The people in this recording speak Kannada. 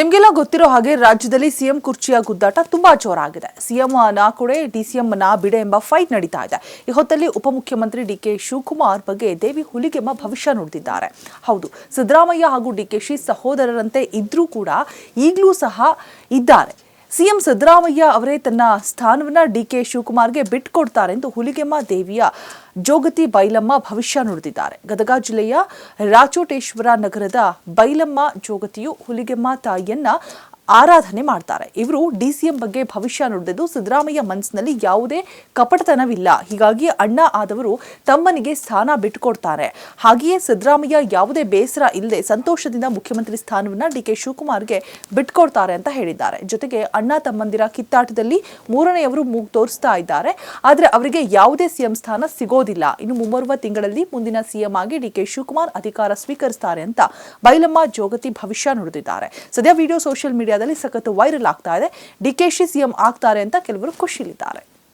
ನಿಮ್ಗೆಲ್ಲ ಗೊತ್ತಿರೋ ಹಾಗೆ ರಾಜ್ಯದಲ್ಲಿ ಸಿಎಂ ಕುರ್ಚಿಯ ಗುದ್ದಾಟ ತುಂಬಾ ಜೋರಾಗಿದೆ. ಸಿಎಂ ನಾ ಕೊಡೆ ಡಿಸಿಎಂ ನಾ ಬಿಡೆ ಎಂಬ ಫೈಟ್ ನಡೀತಾ ಇದೆ. ಈ ಹೊತ್ತಲ್ಲಿ ಉಪಮುಖ್ಯಮಂತ್ರಿ ಡಿ ಕೆ ಶಿವಕುಮಾರ್ ಬಗ್ಗೆ ದೇವಿ ಹುಲಿಗೆಮ್ಮ ಭವಿಷ್ಯ ನುಡಿದಿದ್ದಾರೆ ಹೌದು, ಸಿದ್ದರಾಮಯ್ಯ ಹಾಗೂ ಡಿ ಕೆ ಡಿಕೆಶಿ ಸಹೋದರರಂತೆ ಇದ್ರೂ ಕೂಡ ಈಗಲೂ ಸಹ ಇದ್ದಾರೆ. ಸಿಎಂ ಸಿದ್ದರಾಮಯ್ಯ ಅವರೇ ತನ್ನ ಸ್ಥಾನವನ್ನ ಡಿ ಕೆ ಶಿವಕುಮಾರ್ಗೆ ಬಿಟ್ಕೊಡ್ತಾರೆ ಎಂದು ಹುಲಿಗೆಮ್ಮ ದೇವಿಯ ಜೋಗತಿ ಬೈಲಮ್ಮ ಭವಿಷ್ಯ ನುಡಿದಿದ್ದಾರೆ. ಗದಗ ಜಿಲ್ಲೆಯ ರಾಚೋಟೇಶ್ವರ ನಗರದ ಬೈಲಮ್ಮ ಜೋಗತಿಯು ಹುಲಿಗೆಮ್ಮ ತಾಯಿಯನ್ನ ಆರಾಧನೆ ಮಾಡ್ತಾರೆ. ಇವರು ಡಿಸಿಎಂ ಬಗ್ಗೆ ಭವಿಷ್ಯ ನುಡಿದಿದ್ದು ಸಿದ್ದರಾಮಯ್ಯ ಮನಸ್ಸಿನಲ್ಲಿ ಯಾವುದೇ ಕಪಟತನವಿಲ್ಲ. ಹೀಗಾಗಿ ಅಣ್ಣ ಆದವರು ತಮ್ಮನಿಗೆ ಸ್ಥಾನ ಬಿಟ್ಟುಕೊಡ್ತಾರೆ. ಹಾಗೆಯೇ ಸಿದ್ದರಾಮಯ್ಯ ಯಾವುದೇ ಬೇಸರ ಇಲ್ಲದೆ ಸಂತೋಷದಿಂದ ಮುಖ್ಯಮಂತ್ರಿ ಸ್ಥಾನವನ್ನ ಡಿಕೆ ಶಿವಕುಮಾರ್ಗೆ ಬಿಟ್ಕೊಡ್ತಾರೆ ಅಂತ ಹೇಳಿದ್ದಾರೆ. ಜೊತೆಗೆ ಅಣ್ಣ ತಮ್ಮಂದಿರ ಕಿತ್ತಾಟದಲ್ಲಿ ಮೂರನೆಯವರು ಮೂಗು ತೋರಿಸ್ತಾ ಇದ್ದಾರೆ. ಆದರೆ ಅವರಿಗೆ ಯಾವುದೇ ಸಿಎಂ ಸ್ಥಾನ ಸಿಗೋದಿಲ್ಲ. ಇನ್ನು ಮುಂಬರುವ ತಿಂಗಳಲ್ಲಿ ಮುಂದಿನ ಸಿಎಂ ಆಗಿ ಡಿಕೆ ಶಿವಕುಮಾರ್ ಅಧಿಕಾರ ಸ್ವೀಕರಿಸ್ತಾರೆ ಅಂತ ಬೈಲಮ್ಮ ಜೋಗತಿ ಭವಿಷ್ಯ ನುಡಿದಿದ್ದಾರೆ. ಸದ್ಯ ವಿಡಿಯೋ ಸೋಷಿಯಲ್ ಮೀಡಿಯಾದಲ್ಲಿ ಸಖತ್ತು ವೈರಲ್ ಆಗ್ತಾ ಇದೆ. ಡಿಕೆಶಿ ಸಿಎಂ ಆಗ್ತಾರೆ ಅಂತ ಕೆಲವರು ಖುಷಿಲಿದ್ದಾರೆ.